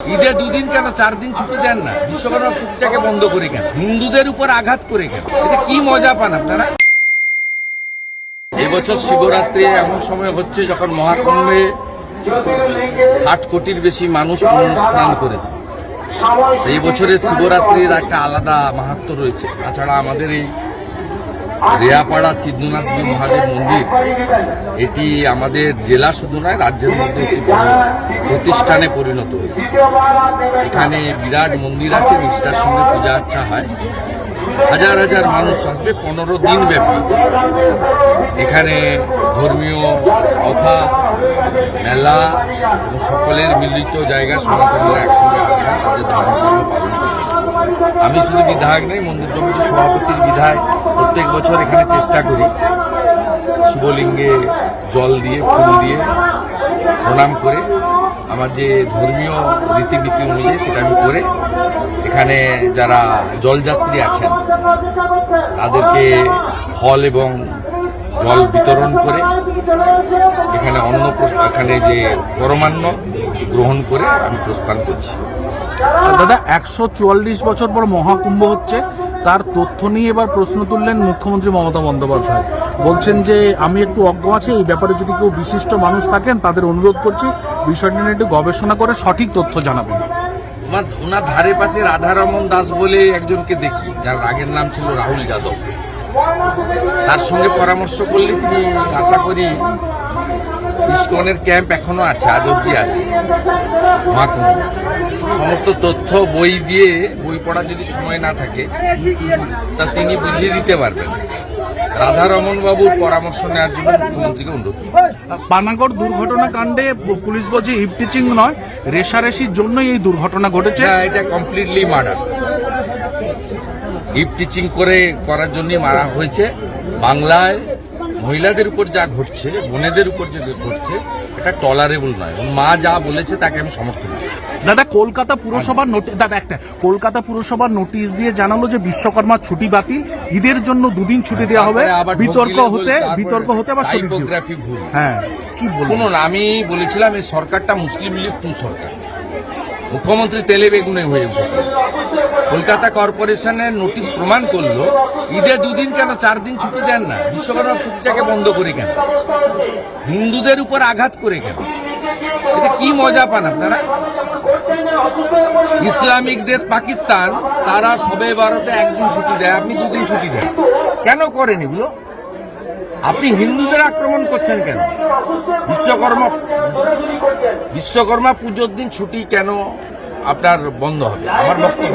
ঈদে দুদিন কেন? চার দিন ছুটি দেন না। বিশ্বকর্মা ছুটিটাকে বন্ধ করে কেন? হিন্দুদের উপর আঘাত করে কেন? এতে কি মজা পান আপনারা? এবছর শিবরাত্রি এমন সময় হচ্ছে যখন মহাকুম্ভে ষাট কোটির বেশি মানুষ স্নান করেছে। এই বছরের শিবরাত্রির একটা আলাদা মাহাত্ম রয়েছে। তাছাড়া আমাদের এই রেয়াপাড়া সিদ্ধনাথজি মহাদেব মন্দির, এটি আমাদের জেলা শুধু নয়, রাজ্যের মধ্যে একটি প্রতিষ্ঠানে পরিণত হয়েছে। এখানে বিরাট মন্দির আছে, নিষ্ঠার সঙ্গে পূজা আর্চা হয়। হাজার হাজার মানুষ আসবে, পনেরো দিন ব্যাপী। এখানে ধর্মীয় কথা, মেলা সকলের মিলিত জায়গা সনাতনীরা একসঙ্গে আসবেন তাদের করবেন আমি শুধু বিধায়ক নই, মন্দির কমিটির সভাপতির বিধায় প্রত্যেক বছর এখানে চেষ্টা করি শিবলিঙ্গে জল দিয়ে, ফুল দিয়ে প্রণাম করে। আমার যে ধর্মীয় রীতিনীতি অনুযায়ী সেটা আমি করে এখানে যারা জলযাত্রী আছেন, তাদেরকে ফল এবং জল বিতরণ করে এখানে অন্ন এখানে যে পরমান্ন গ্রহণ করে আমি প্রস্থান করছি। দাদা, একশো চুয়াল্লিশ বছর পর মহাকুম্ভ হচ্ছে। তার তথ্য নিয়ে এবার প্রশ্ন তুললেন মুখ্যমন্ত্রী মমতা বন্দ্যোপাধ্যায়। বলছেন যে, আমি একটু অজ্ঞ আছি, এই ব্যাপারে যদি কেউ বিশিষ্ট মানুষ থাকেন, তাদের অনুরোধ করছি, বিষয়টি নিয়ে একটু গবেষণা করে সঠিক তথ্য জানাবেন। ওনার ধারে পাশে রাধারমন দাস বলে একজনকে দেখি, যার আগের নাম ছিল রাহুল যাদব। তার সঙ্গে পরামর্শ করলে তিনি আশা করি ইস্কনের ক্যাম্প এখনও আছে আজ অব্দি আছে। মহাকুম্ভ সমস্ত তথ্য বই দিয়ে বই পড়ার যদি সময় না থাকে তা তিনি বুঝিয়ে দিতে পারবেন। রাধারমন বাবুর পরামর্শ নেওয়ার জন্য মুখ্যমন্ত্রীকে অনুরোধ। পানাগড় দুর্ঘটনা কাণ্ডে পুলিশ বলছে ইভটিচিং নয় রেশারেশির জন্যই এই দুর্ঘটনা ঘটেছে। এটা কমপ্লিটলি মার্ডার হিপটিচিং করে করার জন্য মারা হয়েছে। বাংলায় মহিলাদের উপর যা ঘটছে বোনেদের উপর যে ঘটছে এটা টলারেবল নয়। মা যা বলেছে তাকে আমি সমর্থন করি। দাদা কলকাতা পুরসভার নোটিশ দাদা একটা কলকাতা পুরসভার নোটিশ দিয়ে জানালো যে বিশ্বকর্মার ছুটি বাতিল। ঈদের জন্য দুদিন ছুটি দেওয়া হবে। বিতর্ক হতে বিতর্ক হতে আবার typography ভুল হ্যাঁ কি শুনুন আমি বলেছিলাম এই সরকারটা মুসলিম লীগ টু সরকার। মুখ্যমন্ত্রী তেলে বেগুনে হয়ে উঠেছে। কলকাতা কর্পোরেশনের নোটিশ প্রমাণ করল, ঈদে দুদিন কেন, চার দিন ছুটি দেন না? বিশ্বকর্মা ছুটিটাকে বন্ধ করে কেন? হিন্দুদের উপর আঘাত করে কেন? এটা কি মজা পান আপনারা? ইসলামিক দেশ পাকিস্তান, তারা সবে ভারতে একদিন ছুটি দেয়, আপনি দুদিন ছুটি দেন। কেন করেন এগুলো? আপনি হিন্দুদের আক্রমণ করছেন কেন? বিশ্বকর্মা বিশ্বকর্মা পুজোর দিন ছুটি কেন? আপনার বন্ধ হবে আমার বক্তব্য।